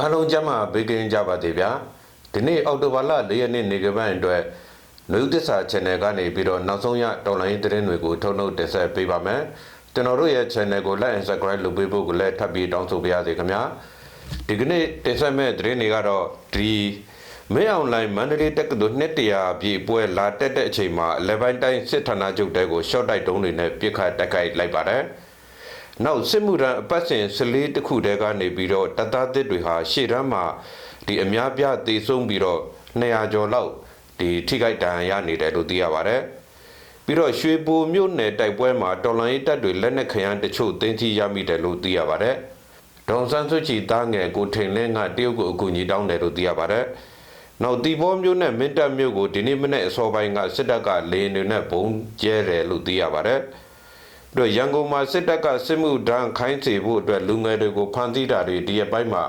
အားလုံးကြမှာဘေးကင်းကြပါသေးဗျာဒီနေ့အောက်တိုဘာလ၄ရက်နေ့နေကပိုင်းအတွက်လူသစ္စာ channel ကနေပြီးတော့နောက်ဆုံးရတော်လိုင်းသတင်းတွေကိုထုတ်နှုတ်တင်ဆက်ပေးပါမယ်ကျွန်တော်တို့ရဲ့ channel ကို like and subscribe လုပ်ပေးဖို့ကိုလည်းထပ်ပြီးတောင်းဆိုပါရစေခင်ဗျာဒီကနေ့တင်ဆက်မဲ့သတင်းတွေကတော့ဒီမဲအွန်လိုင်းမန္တလေးတက္ကသိုလ်နှစ်တရာပြည့်ပွဲလာတက်တဲ့အချိန်မှာ11တိုင်းစစ်ဌာနချုပ်တဲကို short တိုက်တုံးတွေနဲ့ပြစ်ခတ်တက်ခိုက်လိုက်ပါတယ် နောက်စစ်မှုထမ်းအပတ်စဉ်14တခုတည်းကနေပြီးတော့တသားသစ်တွေဟာရှေ့တန်းမှာဒီအများပြသေဆုံးပြီးတော့200ကျော်လောက်ဒီထိခိုက်ဒဏ်ရာရနေတယ်လို့သိရပါတယ်။ပြီးတော့ရွှေဘိုမြို့နယ်တိုက်ပွဲမှာတော်လိုင်းတပ်တွေလက်နက်ခရမ်းတချို့သိမ်းဆည်းရမိတယ်လို့သိရပါတယ်။ဒေါန်ဆန်းစုကြည်တားငယ်ကိုထိန်လင်းကတရုတ်ကိုအကူအညီတောင်းတယ်လို့သိရပါတယ်။နောက်တီဘောမြို့နဲ့မင်းတပ်မြို့ကိုဒီနေ့မနေ့အစောပိုင်းကစစ်တပ်ကလေယာဉ်တွေနဲ့ဘုံကျဲတယ်လို့သိရပါတယ်။ တို့ရန်ကုန်မှာစစ်တပ်ကစစ်မှုဒဏ်ခိုင်းစေဖို့အတွက်လူငယ်တွေကိုဖမ်းဆီးတာတွေဒီရက်ပိုင်းမှာ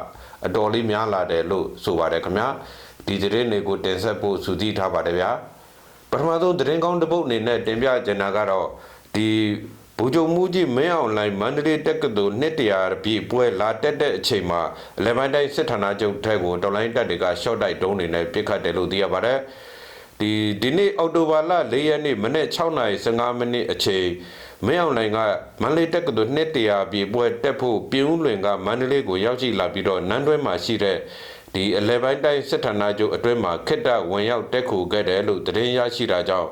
အတော်လေးများလာတယ်လို့ဆိုပါတယ်ခင်ဗျာဒီသတင်းတွေကိုတင်ဆက်ဖို့စုစည်းထားပါတယ်ဗျာပထမဆုံးသတင်းကောင်းတစ်ပုဒ်အနေနဲ့တင်ပြချင်တာကတော့ဒီဘူဂျုံမူကြီးမင်းအောင်လိုင်းမန္တလေးတက္ကသိုလ်နှစ်တရာပြည့်ပွဲလာတက်တဲ့အချိန်မှာအလဲပိုင်းတိုင်းစစ်ဌာနချုပ်ထက်ကိုတော်လိုင်းတပ်တွေကရှော့တိုက်တုံးနေနဲ့ပြစ်ခတ်တယ်လို့သိရပါတယ်ဒီဒီနေ့အောက်တိုဘာလ၄ရက်နေ့မနေ့6:15မိနစ်အချိန် မင်းအောင်လိုင်ကမန္တလေးတက္ကသိုလ်နှစ်တရာပြည့်ပွဲတက်ဖို့ပြင်းဦးလွင်ကမန္တလေးကိုရောက်ရှိလာပြီးတော့နန်းတွဲမှာရှိတဲ့ဒီအလဲပိုင်းတိုင်းစစ်ဌာနချုပ်အတွင်းမှာခစ်တဝင်ရောက်တက်ခုခဲ့တယ်လို့သတင်းရရှိတာကြောင့်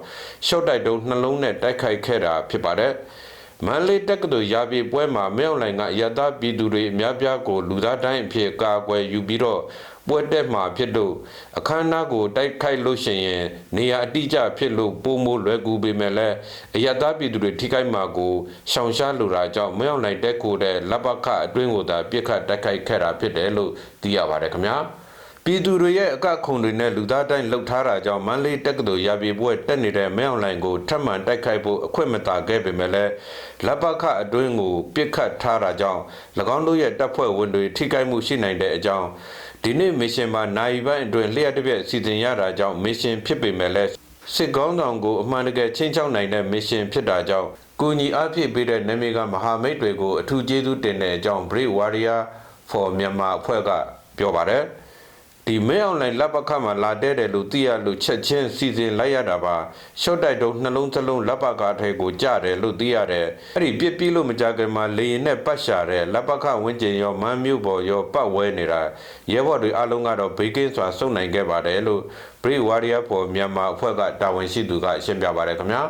ရှော့တိုက်တုံးနှလုံးနဲ့တိုက်ခိုက်ခဲ့တာဖြစ်ပါတယ် မန္တလေးတက္ကသိုလ်ရာပြည်ပွဲမှာမင်းအောင်လိုင်ကရတပြည်သူတွေအများပြားကိုလူသားတိုင်းအဖြစ်ကာကွယ်ယူပြီးတော့ပွဲတက်မှာဖြစ်လို့အခမ်းအနားကိုတိုက်ခိုက်လို့ရှိရင်နေရာအတိအကျဖြစ်လို့ပုံမိုးလွယ်ကူပေမဲ့လည်းအရတပြည်သူတွေထိခိုက်မှာကိုရှောင်ရှားလိုတာကြောင့်မင်းအောင်လိုင်တက်ကိုတဲ့လက်ပခအတွင်းကိုသာပြစ်ခတ်တိုက်ခိုက်ခဲ့တာဖြစ်တယ်လို့သိရပါတယ်ခင်ဗျာ ပြည်သူတွေရဲ့အကခုံတွေနဲ့လူသားတိုင်းလှုပ်ထားတာကြောင့်မန္တလေးတက္ကသိုလ်ရာပြေပွဲတက်နေတဲ့မဲအောင်လိုင်ကိုထပ်မံတိုက်ခိုက်ဖို့အခွင့်မသာခဲ့ပေမဲ့လည်းလက်ပခအတွင်းကိုပြစ်ခတ်ထားတာကြောင့်၎င်းတို့ရဲ့တပ်ဖွဲ့ဝင်တွေထိခိုက်မှုရှိနိုင်တဲ့အကြောင်းဒီနေ့မစ်ရှင်မှာနိုင်ပိုင်းအတွင်းလျှက်တစ်ပြက်စီစဉ်ရတာကြောင့်မစ်ရှင်ဖြစ်ပေမဲ့လည်းစစ်ကောင်းဆောင်ကိုအမှန်တကယ်ချင်းချောက်နိုင်တဲ့မစ်ရှင်ဖြစ်တာကြောင့်ကိုညီအားဖြည့်ပေးတဲ့နာမည်ကမဟာမိတ်တွေကိုအထူးကျေးဇူးတင်တဲ့အကြောင်း Brave Warrior for Myanmar အဖွဲ့ကပြောပါတယ် ဒီမဲအွန်လိုင်းလက်ပခတ်မှာလာတဲ့တယ်လို့သိရလို့ချက်ချင်းစီစဉ်လိုက်ရတာပါရှော့တိုက်တုံးနှလုံးသလုံးလက်ပကားထဲကိုကြတယ်လို့သိရတယ်အဲ့ဒီပြစ်ပြီးလို့မကြခင်မှာလေရင်နဲ့ပတ်ရှာတဲ့လက်ပခတ်ဝင်းကျင်ရောမန်းမြို့ပေါ်ရောပတ်ဝဲနေတာရဲဘော်တွေအားလုံးကတော့ဘေးကင်းစွာစုံနိုင်ခဲ့ပါတယ်လို့ Brave Warrior for Myanmar အဖွဲ့ကတာဝန်ရှိသူကရှင်းပြပါတယ်ခင်ဗျာ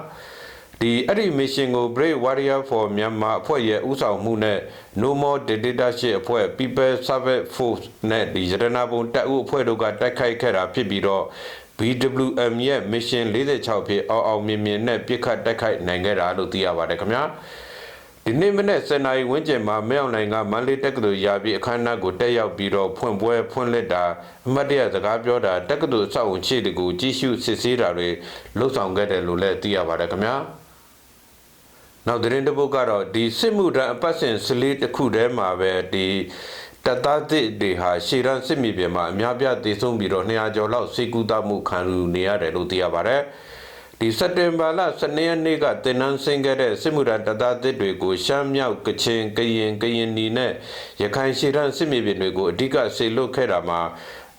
ဒီအဲ့ဒီ mission ကို Brave Warrior for Myanmar အဖွဲ့ရဲ့ဥဆောင်မှုနဲ့ No More Dictatorship အဖွဲ့ People Service Force နဲ့ဒီရတနာပုံတပ်ဦးအဖွဲ့တို့ကတိုက်ခိုက်ခဲ့တာဖြစ်ပြီးတော့ BWM ရဲ့ mission 46ဖြစ်အောင်အောင်မြင်မြင်နဲ့ပြစ်ခတ်တိုက်ခိုက်နိုင်ခဲ့တာလို့သိရပါတယ်ခင်ဗျာဒီနေ့မနေ့စနေဝင်းကျင်မှာမဲအောင်နိုင်ကမန္တလေးတက္ကသိုလ်ရာပြီးအခမ်းအနားကိုတက်ရောက်ပြီးတော့ဖွင့်ပွဲဖွင့်လက်တာအမှတ်တရစကားပြောတာတက္ကသိုလ်အဆောက်အုံခြေတကူကြီးစုစစ်ဆေးတာတွေလှုပ်ဆောင်ခဲ့တယ်လို့လည်းသိရပါတယ်ခင်ဗျာ နောက်သတင်းတစ်ပုဒ်ကတော့ဒီစစ်မှုထမ်းအပတ်စဉ်စလေးတစ်ခုတည်းမှာပဲဒီတပ်သားသစ်တွေဟာရှေ့ရန်စစ်မြေပြင်မှာအများပြသေဆုံးပြီးတော့200ကျော်လောက်စိတ်ကူးတမှုခံယူနေရတယ်လို့သိရပါတယ်။ဒီစက်တင်ဘာလ12ရက်နေ့ကတင်နန်းဆင်းခဲ့တဲ့စစ်မှုထမ်းတပ်သားသစ်တွေကိုရှမ်းမြောက်ကချင်ကရင်ကရင်နီနဲ့ရခိုင်ရှေ့ရန်စစ်မြေပြင်တွေကိုအဓိကဆေလွတ်ခဲ့တာမှာ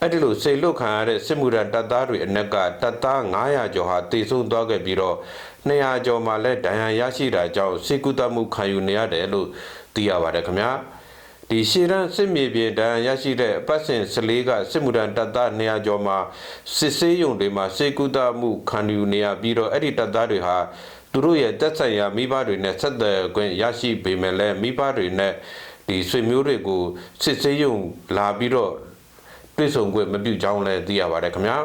အဲ့ဒီလိုစိတ်လွတ်ခံရတဲ့စစ်မှုထမ်းတပ်သားတွေအနက်ကတပ်သား900ကျော်ဟာတေဆုံးသွားခဲ့ပြီးတော့ 200ကျော်မှလည်းဒဏ်ရာရရှိတာကြောင့်စိတ်ကူးတမှုခံယူနေရတယ်လို့သိရပါတယ်ခင်ဗျာဒီရှေရန်စစ်မြေပြင်ဒဏ်ရာရရှိတဲ့အပတ်စဉ်14ကစစ်မှုထမ်းတပ်သား200ကျော်မှာစစ်ဆေးရုံတွေမှာစိတ်ကူးတမှုခံယူနေရပြီးတော့အဲ့ဒီတပ်သားတွေဟာသူတို့ရဲ့တက်ဆိုင်ရာမိဘတွေနဲ့ဆက်သွယ်ခွင့်ရရှိပေမဲ့လည်းမိဘတွေနဲ့ဒီဆွေမျိုးတွေကိုစစ်ဆေးရုံလာပြီးတော့တွေ့ဆုံခွင့်မပြုကြောင်းလည်းသိရပါတယ်ခင်ဗျာ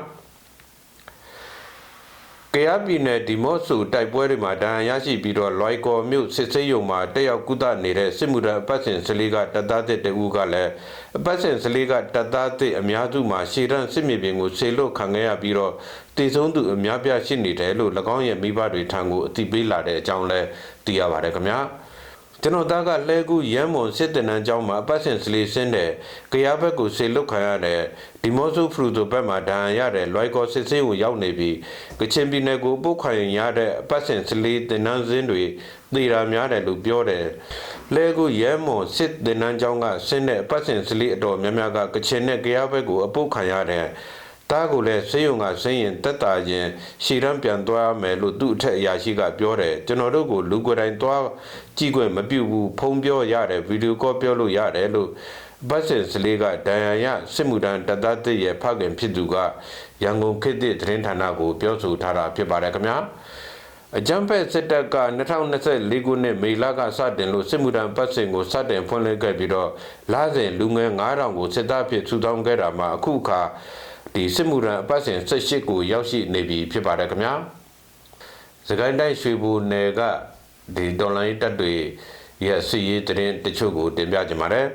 ကရပြည်နယ်ဒီမော့ဆိုတိုက်ပွဲတွေမှာဒဏ်ရာရရှိပြီးတော့လွိုက်ကော်မြို့စစ်စေးရုံမှာတက်ရောက်ကုသနေတဲ့စစ်မှုထမ်းအပတ်စဉ်စလေးကတပ်သားတစ်တဦးကလည်းအပတ်စဉ်စလေးကတပ်သားတစ်အများစုမှာရှေ့တန်းစစ်မြေပြင်ကိုဆေလွတ်ခံခဲ့ရပြီးတော့တည်ဆုံးသူအများပြားရှိနေတယ်လို့၎င်းရဲ့မိဘတွေထံကိုအသိပေးလာတဲ့အကြောင်းလည်းသိရပါတယ်ခင်ဗျာ ကျွန်တော်သားကလဲကူရမ်းမွန်စစ်တင်နန်းကျောင်းမှာအပတ်စဉ်စလီစင်းတဲ့ကြရားဘက်ကိုဆေလုတ်ခံရတဲ့ဒီမော့ဆိုဖရူတိုဘက်မှာဒဏ်ရာရတဲ့လွိုက်ကောစစ်စင်းကိုရောက်နေပြီးကချင်ပြည်နယ်ကိုပုတ်ခိုင်ရတဲ့အပတ်စဉ်စလီတင်နန်းစင်းတွေသေတာများတယ်လို့ပြောတယ်လဲကူရမ်းမွန်စစ်တင်နန်းကျောင်းကဆင်းတဲ့အပတ်စဉ်စလီအတော်များများကကချင်နဲ့ကြရားဘက်ကိုအပုတ်ခံရတဲ့ တားကိုလည်းဆေးရုံကဆင်းရင်တက်တာချင်းရှီရန်ပြန်သွားမယ်လို့သူ့အထက်အရာရှိကပြောတယ်ကျွန်တော်တို့ကိုလူကိုယ်တိုင်သွားကြည့်ခွင့်မပြုဘူးဖုံးပြောရတယ်ဗီဒီယိုကောပြောလို့ရတယ်လို့ဘတ်စင်စလေးကဒဏ်ရာရစစ်မှုထမ်းတပ်သားတစ်ရဲ့ဖခင်ဖြစ်သူကရန်ကုန်ခေတ်သစ်သတင်းဌာနကိုပြောဆိုထားတာဖြစ်ပါတယ်ခင်ဗျာအကြံဖက်စစ်တပ်က2024ခုနှစ်မေလကစတင်လို့စစ်မှုထမ်းပတ်စင်ကိုစတင်ဖွင့်လှစ်ခဲ့ပြီးတော့လစဉ်လူငယ်9000ကိုစစ်သားဖြစ်ထူထောင်ခဲ့တာမှာအခုအခါ ဒီစစ်မှုထမ်းအပတ်စဉ်18ကိုရောက်ရှိနေပြီဖြစ်ပါတယ်ခင်ဗျာစကိုင်းတိုင်းရွှေဘူနယ်ကဒီဒေါ်လာရေးတပ်တွေရဲ့စီရေးတရင်တချို့ကိုတင်ပြကြပါမယ်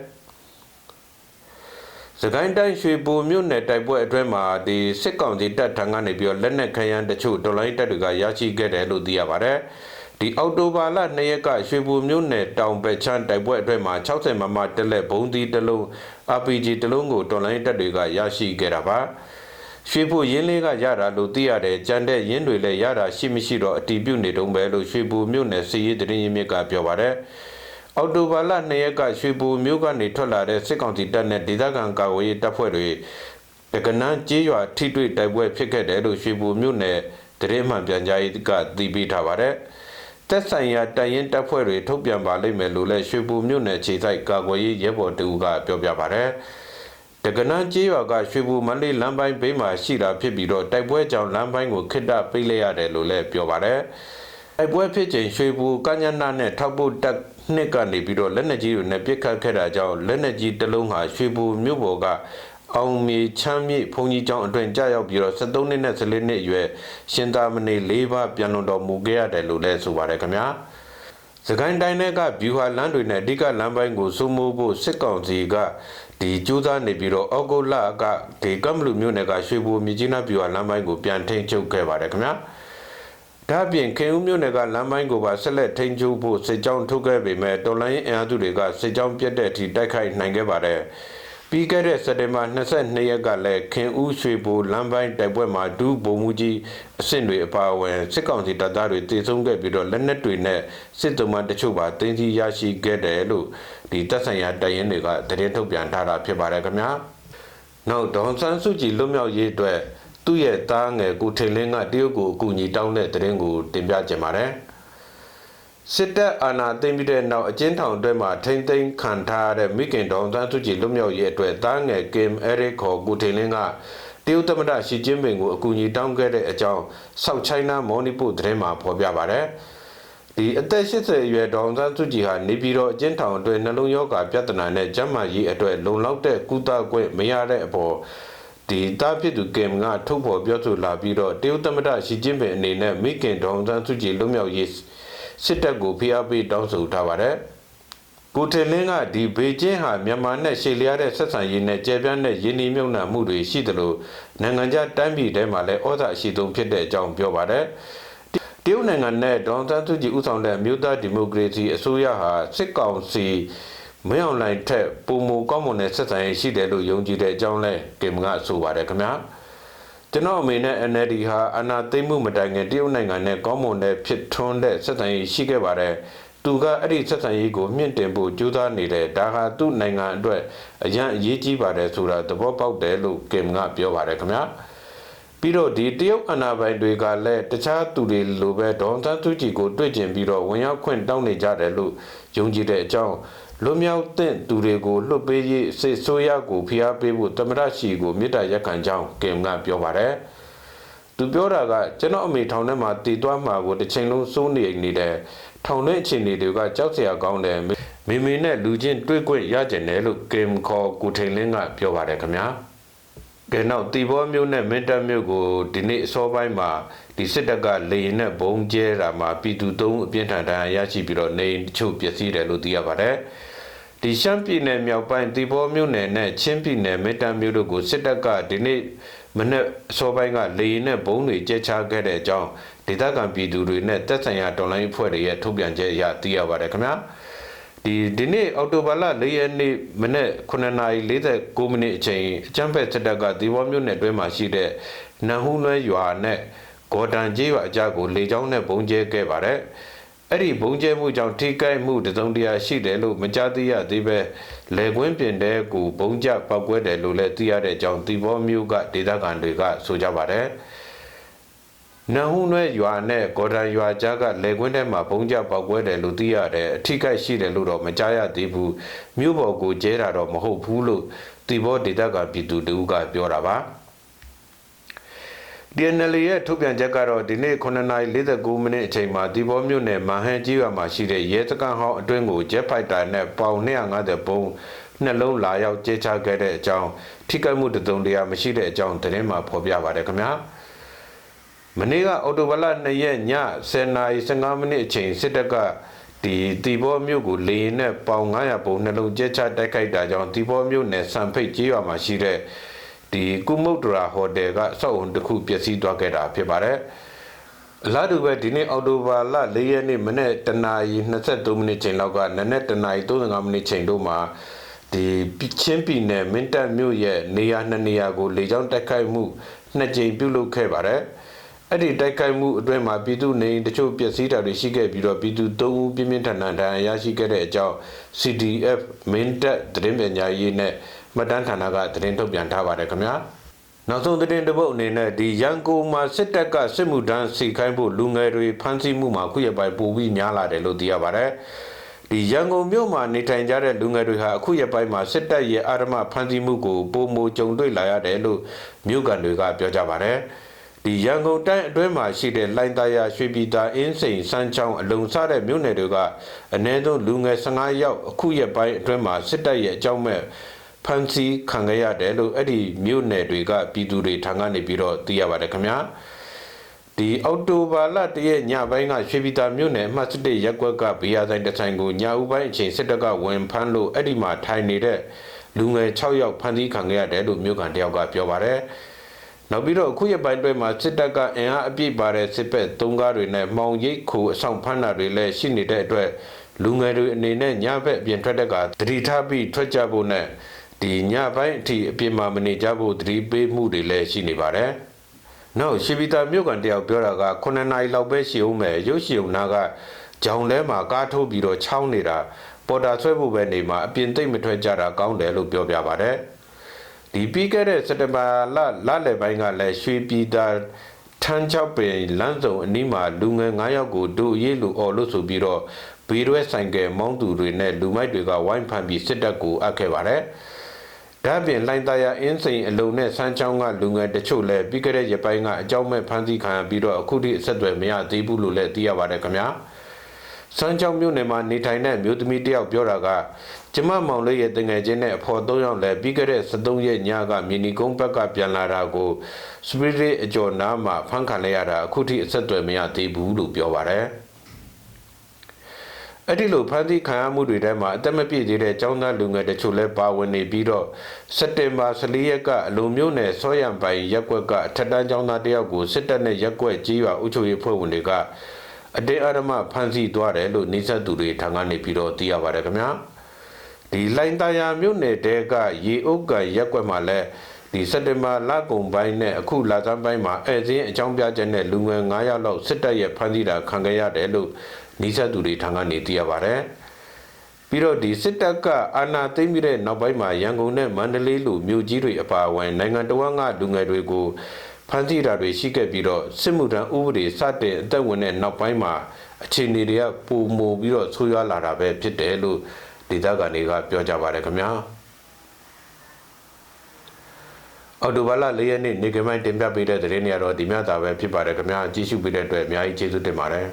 စကိုင်းတိုင်းရွှေဘူမြို့နယ်တိုက်ပွဲအတွင်းမှာဒီစစ်ကောင်စီတပ်ထံကနေပြီးတော့လက်နက်ခဲယမ်းတချို့ဒေါ်လာရေးတပ်တွေကရရှိခဲ့တယ်လို့သိရပါတယ် ဒီအောက်တိုဘာလ2ရက်ကရွှေဘူမြို့နယ်တောင်ပဲချမ်းတိုက်ပွဲအတွင်းမှာ60မမတက်လက်ဘုံသီးတစ်လုံး RPG တစ်လုံးကိုတော်လိုင်းတပ်တွေကရရှိခဲ့တာပါရွှေဘူရင်းလေးကရတာလို့သိရတယ်ကြံတဲ့ရင်းတွေလည်းရတာရှိမရှိတော့အတီးပြုတ်နေတုံးပဲလို့ရွှေဘူမြို့နယ်စီရေးတရင်ရင်းမြစ်ကပြောပါတယ်အော်တိုဘာလ2ရက်ကရွှေဘူမြို့ကနေထွက်လာတဲ့စစ်ကောင်စီတပ်နဲ့ဒေသခံကာကွယ်ရေးတပ်ဖွဲ့တွေတကနန်းကြေးရွာထိတွေ့တိုက်ပွဲဖြစ်ခဲ့တယ်လို့ရွှေဘူမြို့နယ်တရင်မှန်ပြန်ကြားရေးကသိပေးထားပါတယ် သက်ဆိုင်ရာတိုင်ရင်တပ်ဖွဲ့တွေထုတ်ပြန်ပါလိမ့်မယ်လို့လည်းရွှေဘူမြို့နယ်ခြေဆိုင်ကာကွယ်ရေးရဲဘော်တူကပြောပြပါဗျ။တကနန်းကျေးရွာကရွှေဘူမန္တလေးလမ်းပိုင်းဘေးမှာရှိတာဖြစ်ပြီးတော့တိုက်ပွဲကြောင့်လမ်းပိုင်းကိုခိတ္တပိတ်လိုက်ရတယ်လို့လည်းပြောပါတယ်။တိုက်ပွဲဖြစ်ချိန်ရွှေဘူကညနာနဲ့ထောက်ပုတ်တက်နှစ်ကနေပြီးတော့လက်နက်ကြီးတွေနဲ့ပစ်ခတ်ခဲ့တာကြောင့်လက်နက်ကြီးတစ်လုံးဟာရွှေဘူမြို့ပေါ်က အောင်မြေချမ်းမြေဘုံကြီးကျောင်းအတွင်ကြာရောက်ပြီးတော့73နှစ်နဲ့14နှစ်အရွယ်ရှင်သာမဏေ၄ပါးပြန်လွန်တော်မူခဲ့ရတယ်လို့လည်းဆိုပါတယ်ခင်ဗျာစကိုင်းတိုင်းကဗျူဟာလမ်းတွေနဲ့အဓိကလမ်းပိုင်းကိုစိုးမိုးဖို့စစ်ကောင်စီကဒီကျူးသားနေပြီးတော့အောက်ဂုတ်လကဒီကမ်ဘလူမြို့နယ်ကရွှေဘူမြကြီးနားဗျူဟာလမ်းပိုင်းကိုပြန်ထိန်းချုပ်ခဲ့ပါတယ်ခင်ဗျာဒါပြင်ခင်ဦးမြို့နယ်ကလမ်းပိုင်းကိုပါဆက်လက်ထိန်းချုပ်ဖို့စစ်ကြောင်းထုတ်ခဲ့ပေမဲ့တော်လိုင်းအင်အားစုတွေကစစ်ကြောင်းပြတ်တဲ့အထိတိုက်ခိုက်နိုင်ခဲ့ပါတယ်။ ပြီးခဲ့တဲ့စက်တင်ဘာ22ရက်ကလည်းခင်ဦးရွှေဘိုလမ်းပိုင်းတိုက်ပွဲမှာဒူးဘုံမူကြီးအဆင့်တွေအပါအဝင်စစ်ကောင်စီတပ်သားတွေတည်ဆုံခဲ့ပြီးတော့လက်နက်တွေနဲ့စစ်တုံးမတချို့ပါတင်းစီရရှိခဲ့တယ်လို့ဒီတပ်ဆိုင်ရာတပ်ရင်းတွေကသတင်းထုတ်ပြန်ထားတာဖြစ်ပါတယ်ခင်ဗျာနောက်ဒေါန်ဆန်းစုကြည်လွတ်မြောက်ရေးအတွက်သူ့ရဲ့သားငယ်ကိုထိန်လင်းကတရုတ်ကိုအကူအညီတောင်းတဲ့သတင်းကိုတင်ပြကြပါမယ် စစ်တပ်အာဏာသိမ်းပြီးတဲ့နောက်အကျဉ်းထောင်အတွင်းမှာထိမ့်သိမ်းခံထားရတဲ့မိခင်ဒေါန်သန်းစုကြည်လွတ်မြောက်ရေးအတွက်သားငယ်ကင်အဲရစ်ခေါ်ကူတင်လင်းကတရုတ်သမ္မတရှီကျင်းပင်ကိုအကူအညီတောင်းခဲ့တဲ့အကြောင်းဆောက်ချိုင်းနာမော်နီပုသတင်းမှာဖော်ပြပါဗျ။ဒီအသက်80အရွယ်ဒေါန်သန်းစုကြည်ဟာနေပြည်တော်အကျဉ်းထောင်အတွင်းနှလုံးရောဂါပြဿနာနဲ့ကျန်းမာရေးအတွက်လုံလောက်တဲ့ကုသခွင့်မရတဲ့အပေါ်ဒီတာဖြစ်သူကင်ကထုတ်ဖော်ပြောဆိုလာပြီးတော့တရုတ်သမ္မတရှီကျင်းပင်အနေနဲ့မိခင်ဒေါန်သန်းစုကြည်လွတ်မြောက်ရေး စစ်တပ်ကိုဖိအားပေးတောင်းဆိုထားပါတယ်။ပူတင်လင်းကဒီဘေကျင်းဟာမြန်မာနဲ့ရှေ့လျားတဲ့ဆက်ဆံရေးနဲ့ကြဲပြန့်တဲ့ယင်းနှိမ့်မြုံနှံမှုတွေရှိသလိုနိုင်ငံခြားတိုင်းပြည်ထဲမှာလည်းဩဇာရှိဆုံးဖြစ်တဲ့အကြောင်းပြောပါတယ်။တရုတ်နိုင်ငံနဲ့ဒေါန်သန်းစုကြည်ဦးဆောင်တဲ့မြို့သားဒီမိုကရေစီအစိုးရဟာစစ်ကောင်စီမင်းအောင်လှိုင်ထက်ပုံမူကောင်းမွန်တဲ့ဆက်ဆံရေးရှိတယ်လို့ယုံကြည်တဲ့အကြောင်းလဲကင်မကဆိုပါတယ်ခင်ဗျာ။ ကျွန်တော်အမေနဲ့ NLD ဟာအနာသိမ့်မှုမတိုင်ခင်တရုတ်နိုင်ငံနဲ့ကောင်းမွန်တဲ့ဖြစ်ထွန်းတဲ့ဆက်ဆံရေးရှိခဲ့ပါတယ်သူကအဲ့ဒီဆက်ဆံရေးကိုမြင့်တင်ဖို့ကြိုးစားနေတယ်ဒါဟာသူ့နိုင်ငံအတွက်အရန်အရေးကြီးပါတယ်ဆိုတာသဘောပေါက်တယ်လို့ကင်ကပြောပါတယ်ခင်ဗျာပြီးတော့ဒီတရုတ်အနာပိုင်တွေကလည်းတခြားသူတွေလိုပဲဒေါန်သန်းသူကြီးကိုတွေ့ကျင်ပြီးတော့ဝင်ရောက်ခွင့်တောင်းနေကြတယ်လို့ယုံကြည်တဲ့အကြောင်း လွမြောက်တဲ့သူတွေကိုလွတ်ပေးရေးစစ်ဆိုးရကိုဖိအားပေးဖို့တမရရှိကိုမေတ္တာရက်ခံကြောင်းကင်ကပြောပါတယ်သူပြောတာကကျွန်တော်အမေထောင်ထဲမှာတည်သွားမှာကိုတစ်ချိန်လုံးစိုးနေနေတယ်ထောင်ထဲအခြေအနေတွေကကြောက်စရာကောင်းတယ်မေမေနဲ့လူချင်းတွေ့ခွင့်ရကြတယ်လို့ကင်ခေါ်ကူထိန်လင်းကပြောပါတယ်ခင်ဗျာကဲ နောက်တီဘောမျိုးနဲ့မင်းတပ်မျိုးကိုဒီနေ့အစောပိုင်းမှာဒီစစ်တပ်ကလေရင်နဲ့ဘုံကျဲတာမှာပြည်သူသုံးအပြင်းထန်ဒဏ်ရာရရှိပြီးတော့နေတချို့ပျက်စီးတယ်လို့သိရပါတယ်ဒီရှမ်းပြည်နယ်မြောက်ပိုင်းတီဘောမျိုးနယ်နဲ့ချင်းပြည်နယ်မင်းတပ်မျိုးတို့ကိုစစ်တပ်ကဒီနေ့မနေ့အစောပိုင်းကလေရင်နဲ့ဘုံတွေကျဲချခဲ့တဲ့အကြောင်းဒေသခံပြည်သူတွေနဲ့တက်ဆိုင်ရာတော်လိုင်းအဖွဲ့တွေရဲ့ထုတ်ပြန်ချက်အရသိရပါတယ်ခင်ဗျာ ဒီဒီနေ့အော်တိုဘာလ၄ရက်နေ့မနေ့9:49မိနစ်အချိန်အချမ်းဖက်စစ်တပ်ကဒီဘောမြို့နယ်အတွင်းမှာရှိတဲ့နန်ဟူးလွဲရွာနဲ့ဂေါ်တန်ကျေးရွာအကြားကိုလေကြောင်းနဲ့ပုံကျဲခဲ့ပါတယ်။အဲ့ဒီပုံကျဲမှုကြောင့်ထိခိုက်မှုတစုံတရာရှိတယ်လို့မကြားသိရသေးပဲလေကွင်းပြင်တဲ့ကိုပုံကျပောက်ကွဲတယ်လို့လည်းသိရတဲ့အကြောင်းဒီဘောမြို့ကဒေသခံတွေကဆိုကြပါတယ်။ နန်ဟုနွဲရွာနဲ့ဂေါ်ဒန်ရွာကြားကလေကွင်းထဲမှာပုံကြပေါက်ကွဲတယ်လို့သိရတယ်အထိကိက်ရှိတယ်လို့တော့မကြားရသေးဘူးမြို့ပေါ်ကိုကျဲတာတော့မဟုတ်ဘူးလို့တီဘောဒေတာကပြည်သူတူကပြောတာပါ DNL ရဲ့ထုတ်ပြန်ချက်ကတော့ဒီနေ့9:49မိနစ်အချိန်မှာဒီဘောမြို့နယ်မဟန်ကြီးရွာမှာရှိတဲ့ရဲစခန်းဟောင်းအတွင်းကိုဂျက်ဖိုက်တာနဲ့ပေါင်250ပုံနှလုံးလာရောက်ကျဲချခဲ့တဲ့အကြောင်းထိခိုက်မှုတစုံတရာမရှိတဲ့အကြောင်းသတင်းမှာဖော်ပြပါတယ်ခင်ဗျာ။ မနေ့ကအော်တိုဘလ2ရက်ည10:15မိနစ်အချိန်စစ်တပ်ကဒီတီဘောမြို့ကိုလေရင်နဲ့ပေါင်900ပုံနှလုံးကျဲချတိုက်ခိုက်တာကြောင့်တီဘောမြို့နယ်စံဖိတ်ကျေးရွာမှာရှိတဲ့ဒီကုမုတ်တရာဟိုတယ်ကစောက်အုံတစ်ခုပျက်စီးသွားခဲ့တာဖြစ်ပါတယ်အလားတူပဲဒီနေ့အော်တိုဘာလ၄ရက်နေ့မနေ့တနာရီ23မိနစ်ချိန်လောက်ကနနက်တနာရီ35မိနစ်ချိန်တို့မှာဒီချင်းပြည်နယ်မင်းတပ်မြို့ရဲ့နေရာနှစ်နေရာကိုလေကြောင်းတိုက်ခိုက်မှုနှစ်ကြိမ်ပြုလုပ်ခဲ့ပါတယ်။ အဲ့ဒီတိုက်ခိုက်မှုအတွင်းမှာပြည်သူနေတချို့ပျက်စီးတာတွေရှိခဲ့ပြီးတော့ပြည်သူ၃ဦးပြင်းပြင်းထန်ထန်ဒဏ်ရာရရှိခဲ့တဲ့အကြောင်း CDF မင်းတပ်သတင်းပညာရေးနဲ့မှတ်တမ်းဌာနကသတင်းထုတ်ပြန်ထားပါတယ်ခင်ဗျာနောက်ဆုံးသတင်းတစ်ပုဒ်အနေနဲ့ဒီရန်ကုန်မှာစစ်တပ်ကစစ်မှုထမ်းစီခိုင်းဖို့လူငယ်တွေဖမ်းဆီးမှုမှာခုရပိုင်ပိုပြီးများလာတယ်လို့သိရပါတယ်ဒီရန်ကုန်မြို့မှာနေထိုင်ကြတဲ့လူငယ်တွေဟာအခုရပိုင်းမှာစစ်တပ်ရဲ့အာရမဖမ်းဆီးမှုကိုပုံမကြုံတွေ့လာရတယ်လို့မြို့ကန်တွေကပြောကြပါတယ်။ ဒီရန်ကုန်တိုင်းအတွင်းမှာရှိတဲ့လိုင်သားရရွှေပြည်သာအင်းစိန်စမ်းချောင်းအလုံစားတဲ့မြို့နယ်တွေကအနည်းဆုံးလူငယ်15ယောက်အခုရက်ပိုင်းအတွင်းမှာစစ်တပ်ရဲ့အကြောင်းမဲ့ဖမ်းဆီးခံခဲ့ရတယ်လို့အဲ့ဒီမြို့နယ်တွေကပြည်သူတွေထံကနေပြီးတော့သိရပါတယ်ခင်ဗျာဒီအောက်တိုဘာလတရက်ညပိုင်းကရွှေပြည်သာမြို့နယ်အမှတ်7ရပ်ကွက်ကဘီယာဆိုင်တဆိုင်ကိုညဦးပိုင်းအချိန်စစ်တပ်ကဝင်ဖမ်းလို့အဲ့ဒီမှာထိုင်နေတဲ့လူငယ်6ယောက်ဖမ်းဆီးခံခဲ့ရတယ်လို့မြို့ကန်တယောက်ကပြောပါတယ်။ နောက်ပြီးတော့အခုရပိုင်းတွဲမှာစစ်တပ်ကအင်အားအပြည့်ပါတဲ့စစ်ဘက်သုံးကားတွေနဲ့မှောင်ရိပ်ခိုအဆောင်ဖမ်းတာတွေလည်းရှိနေတဲ့အတွက်လူငယ်တွေအနေနဲ့ညဘက်အပြင်ထွက်တဲ့ကသတိထားပြီးထွက်ကြဖို့နဲ့ဒီညပိုင်းအထိအပြင်မှာမနေကြဖို့သတိပေးမှုတွေလည်းရှိနေပါတယ်။နောက်ရှိပီတာမြို့ကန်တယောက်ပြောတာက9နိုင်လောက်ပဲရှိအောင်မယ်ရုပ်ရှင်ုံနာကဂျောင်လဲမှာကားထိုးပြီးတော့ချောင်းနေတာပေါ်တာဆွဲဖို့ပဲနေမှာအပြင်သိမ့်မထွက်ကြတာကောင်းတယ်လို့ပြောပြပါတယ်။ ဒီပြီးခဲ့တဲ့စက်တဘာလလလယ်ပိုင်းကလည်းရွှေပြည်သာထန်းချောက်ပင်လမ်းစုံအနီးမှာလူငယ်9ယောက်ကိုဒုအရေးလူအော်လို့ဆိုပြီးတော့ဘီရွဲဆိုင်ကယ်မောင်းသူတွေနဲ့လူမိုက်တွေကဝိုင်းဖန်ပြီးစစ်တပ်ကိုအပ်ခဲ့ပါတယ်။ဒါပြင်လိုင်သားရအင်းစိန်အလုံနဲ့ဆန်းချောင်းကလူငယ်တချို့လည်းပြီးခဲ့တဲ့ရပိုင်းကအကြောင်းမဲ့ဖမ်းဆီးခံရပြီးတော့အခုထိအဆက်အသွယ်မရသေးဘူးလို့လည်းသိရပါတယ်ခင်ဗျာ။ စမ်းချောင်းမြို့နယ်မှာနေထိုင်တဲ့မြို့သမီးတယောက်ပြောတာကကျမမောင်လေးရဲ့တငယ်ချင်းနဲ့အဖော်၃ယောက်လည်းပြီးခဲ့တဲ့73ရက်ညကမြီနီကုန်းဘက်ကပြန်လာတာကိုစပရီအကျော်နားမှာဖမ်းခံလိုက်ရတာအခုထိအဆက်အသွယ်မရသေးဘူးလို့ပြောပါတယ်အဲ့ဒီလိုဖမ်းဆီးခံရမှုတွေထဲမှာအသက်မပြည့်သေးတဲ့ចောင်းသားလူငယ်တချို့လည်းပါဝင်နေပြီးတော့စက်တင်ဘာ14ရက်ကအလုံမျိုးနယ်စောရံပိုင်ရက်ကွက်ကအထက်တန်းចောင်းသားတယောက်ကိုစစ်တပ်နဲ့ရက်ကွက်ကြီးရွာအုပ်ချုပ်ရေးဖွဲ့ဝင်တွေက အတင်းအဓမ္မဖမ်းဆီးသွားတယ်လို့နေဆက်သူတွေထံကနေပြီးတော့သိရပါတယ်ခင်ဗျာဒီလိုင်တရာမြို့နယ်တဲကရေအုပ်ကန်ရက်ကွက်မှာလည်းဒီစက်တင်ဘာလကုန်ပိုင်းနဲ့အခုလဆန်းပိုင်းမှာအဲစင်းအကြောင်းပြချက်နဲ့လူငယ်9ယောက်လောက်စစ်တပ်ရဲ့ဖမ်းဆီးတာခံခဲ့ရတယ်လို့နေဆက်သူတွေထံကနေသိရပါတယ်ပြီးတော့ဒီစစ်တပ်ကအာဏာသိမ်းပြီးတဲ့နောက်ပိုင်းမှာရန်ကုန်နဲ့မန္တလေးလိုမြို့ကြီးတွေအပါအဝင်နိုင်ငံတော်ကလူငယ်တွေကို ဖမ်းဆီးတာတွေရှိခဲ့ပြီးတော့စစ်မှုထမ်းဥပဒေစတင်အသက်ဝင်တဲ့နောက်ပိုင်းမှာအခြေအနေတွေကပုံမူပြီးတော့ဆိုးရွားလာတာပဲဖြစ်တယ်လို့ဒေသခံတွေကပြောကြပါတယ်ခင်ဗျာအော်တိုဘာလ၄ရက်နေ့နေကမိုင်းတင်ပြပေးတဲ့သတင်းတွေကတော့ဒီမြတာပဲဖြစ်ပါတယ်ခင်ဗျာကြည့်ရှုပေးတဲ့အတွက်အများကြီးကျေးဇူးတင်ပါတယ်